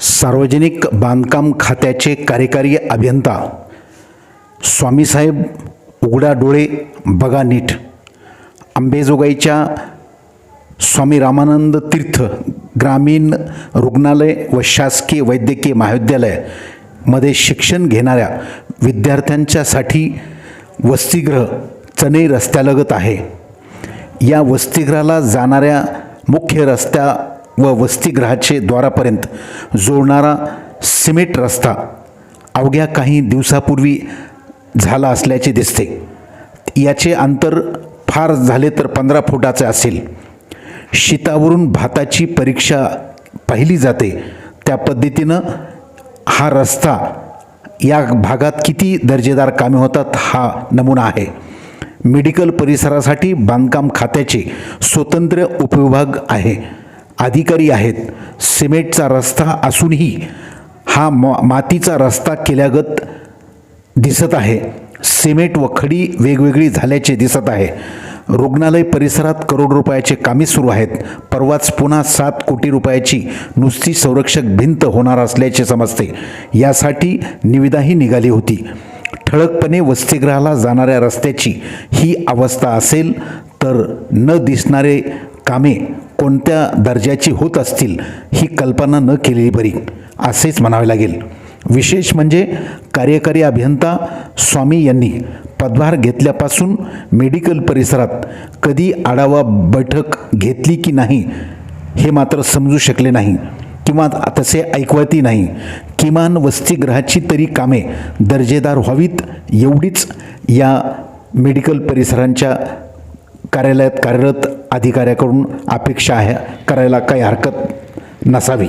सार्वजनिक बांधकाम खात्याचे कार्यकारी अभियंता. स्वामीसाहेब उघडा डोळे बघा नीट. अंबेजोगाईच्या स्वामी रामानंद तीर्थ ग्रामीण रुग्णालय व शासकीय वैद्यकीय महाविद्यालयामध्ये शिक्षण घेणाऱ्या विद्यार्थ्यांच्यासाठी वसतिगृह चनई रस्त्यालगत आहे. या वसतिगृहाला जाणाऱ्या मुख्य रस्त्या व वसतिगृहाचे द्वारापर्यंत जोडणारा सिमेंट रस्ता अवघ्या काही दिवसापूर्वी झाला असल्याचे दिसते. याचे अंतर फार झाले तर पंधरा फुटाचे असेल. शीतावरून भाताची परीक्षा पाहिली जाते. त्या पद्धतीनं हा रस्ता या भागात किती दर्जेदार कामे होतात हा नमुना आहे. मेडिकल परिसरासाठी बांधकाम खात्याचे स्वतंत्र उपविभाग आहे. अधिकारी आहेत. सिमेंटचा रस्ता असूनही हा मा मातीचा रस्ता केल्यागत दिसत आहे. सिमेंट व खडी वेगवेगळी झाल्याचे दिसत आहे. रुग्णालय परिसरात करोड रुपयाचे कामे सुरू आहेत. परवाच पुन्हा सात कोटी रुपयाची नुसती संरक्षक भिंत होणार असल्याचे समजते. यासाठी निविदाही निघाली होती. ठळकपणे वसतिगृहाला जाणाऱ्या रस्त्याची ही अवस्था असेल तर न दिसणारे कामे कोणत्या दर्जाची होत असतील ही कल्पना न केलेली बरी असेच म्हणावे लागेल. विशेष म्हणजे कार्यकारी अभियंता स्वामी यांनी पदभार घेतल्यापासून मेडिकल परिसरात कधी आढावा बैठक घेतली की नाही हे मात्र समजू शकले नाही किंवा तसे ऐकवती नाही. किमान वसतिगृहाची तरी कामे दर्जेदार व्हावीत एवढीच या मेडिकल परिसरांच्या कार्यालयात कार्यरत अधिकाऱ्याकडून अपेक्षा आहे करायला काही हरकत नसावी.